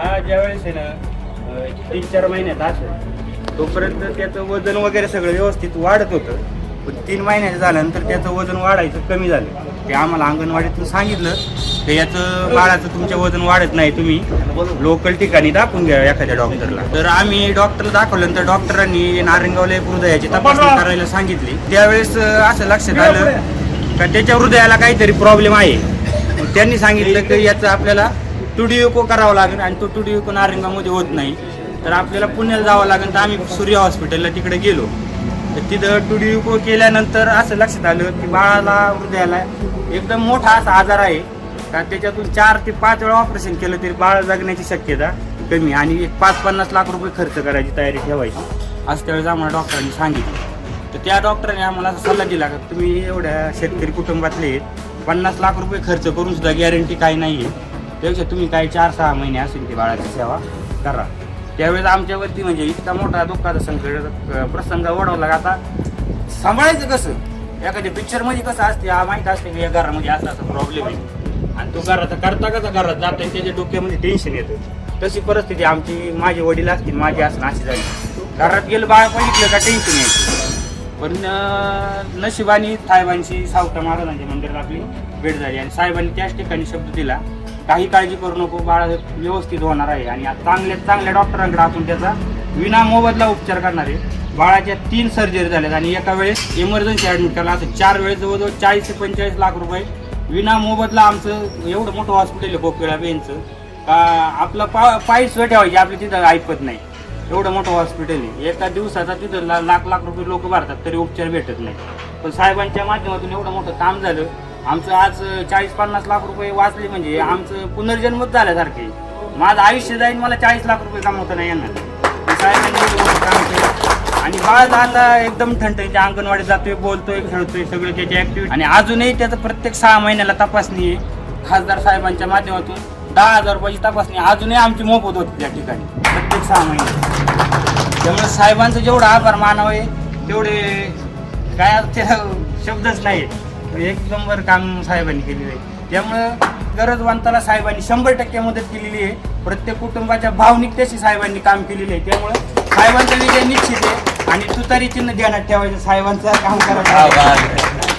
हा ज्यावेळेस आहे ना तीन चार महिन्यात असं तोपर्यंत त्याचं वजन वगैरे सगळं व्यवस्थित वाढत होतं. पण तीन महिन्याचं झाल्यानंतर त्याचं वजन वाढायचं कमी झालं. ते आम्हाला अंगणवाडीतून सांगितलं तर याचं बाळाचं तुमचं वजन वाढत नाही तुम्ही लोकल ठिकाणी दाखवून घ्या एखाद्या डॉक्टरला तर आम्ही डॉक्टर दाखवल्यानंतर डॉक्टरांनी नारायणगावला हृदयाची तपासणी करायला सांगितली. त्यावेळेस असं लक्षात आलं का त्याच्या हृदयाला काहीतरी प्रॉब्लेम आहे. त्यांनी सांगितलं की याचं आपल्याला टुडिओको करावं लागेल आणि तो टुडी युको नारंगामध्ये होत नाही. तर आपल्याला पुण्याला जावं लागेल तर आम्ही सूर्य हॉस्पिटलला तिकडे गेलो. तर तिथं टुडिओको केल्यानंतर असं लक्षात आलं की बाळाला हृदयाला एकदम मोठा असा आजार आहे. का त्याच्यातून चार ते पाच वेळा ऑपरेशन केलं तरी बाळ जगण्याची शक्यता कमी आणि एक पाच पन्नास लाख रुपये खर्च करायची तयारी ठेवायची. असं त्यावेळेस आम्हाला डॉक्टरांनी सांगितलं. तर त्या डॉक्टरांनी आम्हाला असा सल्ला दिला का तुम्ही एवढ्या शेतकरी कुटुंबातले आहेत पन्नास लाख रुपये खर्च करून सुद्धा गॅरंटी काही नाही आहे त्यापेक्षा तुम्ही काही चार सहा महिने असेल ते बाळाची सेवा करा. त्यावेळेस आमच्यावरती म्हणजे इतका मोठा दुःखाचा संकट प्रसंग ओढवला का आता सांभाळायचं कसं? एखाद्या पिक्चरमध्ये कसं असते हा माहीत असते की या घरामध्ये असा असा प्रॉब्लेम आहे. आणि तो घराचा करता कसा घरात जाता त्याच्या डोक्यामध्ये टेन्शन येतं. तशी परिस्थिती आमची माझे वडील असतील माझी असणं अशी झाली. घरात गेलं बाळ बघितलं का टेन्शन यायचं? पण नशिबानी साहेबांची सावता महाराजांच्या मंदिरात आपली भेट झाली. आणि साहेबांनी त्याच ठिकाणी शब्द दिला काही काळजी करू नको बाळ व्यवस्थित होणार आहे. आणि चांगल्या चांगल्या डॉक्टरांकडे आपण त्याचा विना मोबदला उपचार करणार आहे. बाळाच्या तीन सर्जरी झाल्यात आणि एका वेळेस इमर्जन्सी ॲडमिट केला असं चार वेळेस जवळजवळ चाळीस ते पंचेचाळीस लाख रुपये. विना मोबदला आमचं एवढं मोठं हॉस्पिटल आहे कोकिळा बेनचं. का आपलं पा पाय ठेवायची आपली तिथं ऐकत नाही. एवढं मोठं हॉस्पिटल आहे. एका दिवसाचा तिथं लाख लाख रुपये लोक भरतात तरी उपचार भेटत नाही. पण साहेबांच्या माध्यमातून एवढं मोठं काम झालं. आमचं आज चाळीस पन्नास लाख रुपये वाचले म्हणजे आमचं पुनर्जन्मच झाल्यासारखे. माझं आयुष्य जाईन मला चाळीस लाख रुपये कमवता नाही येणार. साहेबांनी काम केलं. आणि बाळ आता एकदम ठणठणीत अंगणवाडीत जातोय बोलतोय खेळतोय सगळं त्याची ऍक्टिव्हिटी आणि अजूनही त्याचं प्रत्येक सहा महिन्याला तपासणी आहे खासदार साहेबांच्या माध्यमातून. दहा हजार रुपयाची तपासणी अजूनही आमची मोफत होती त्या ठिकाणी प्रत्येक सहा महिने त्यामुळे साहेबांचं जेवढं आभार मानावे तेवढे काय आता शब्दच शब्दच नाहीत एक नंबर काम साहेबांनी केलेलं आहे. त्यामुळं गरजवंताला साहेबांनी शंभर टक्के मदत केलेली आहे. प्रत्येक कुटुंबाच्या भावनिकतेशी साहेबांनी काम केलेलं आहे. त्यामुळं साहेबांचा विजय निश्चित आहे. आणि तुतारी चिन्ह ध्यानात ठेवायचं साहेबांचं काम करायचं.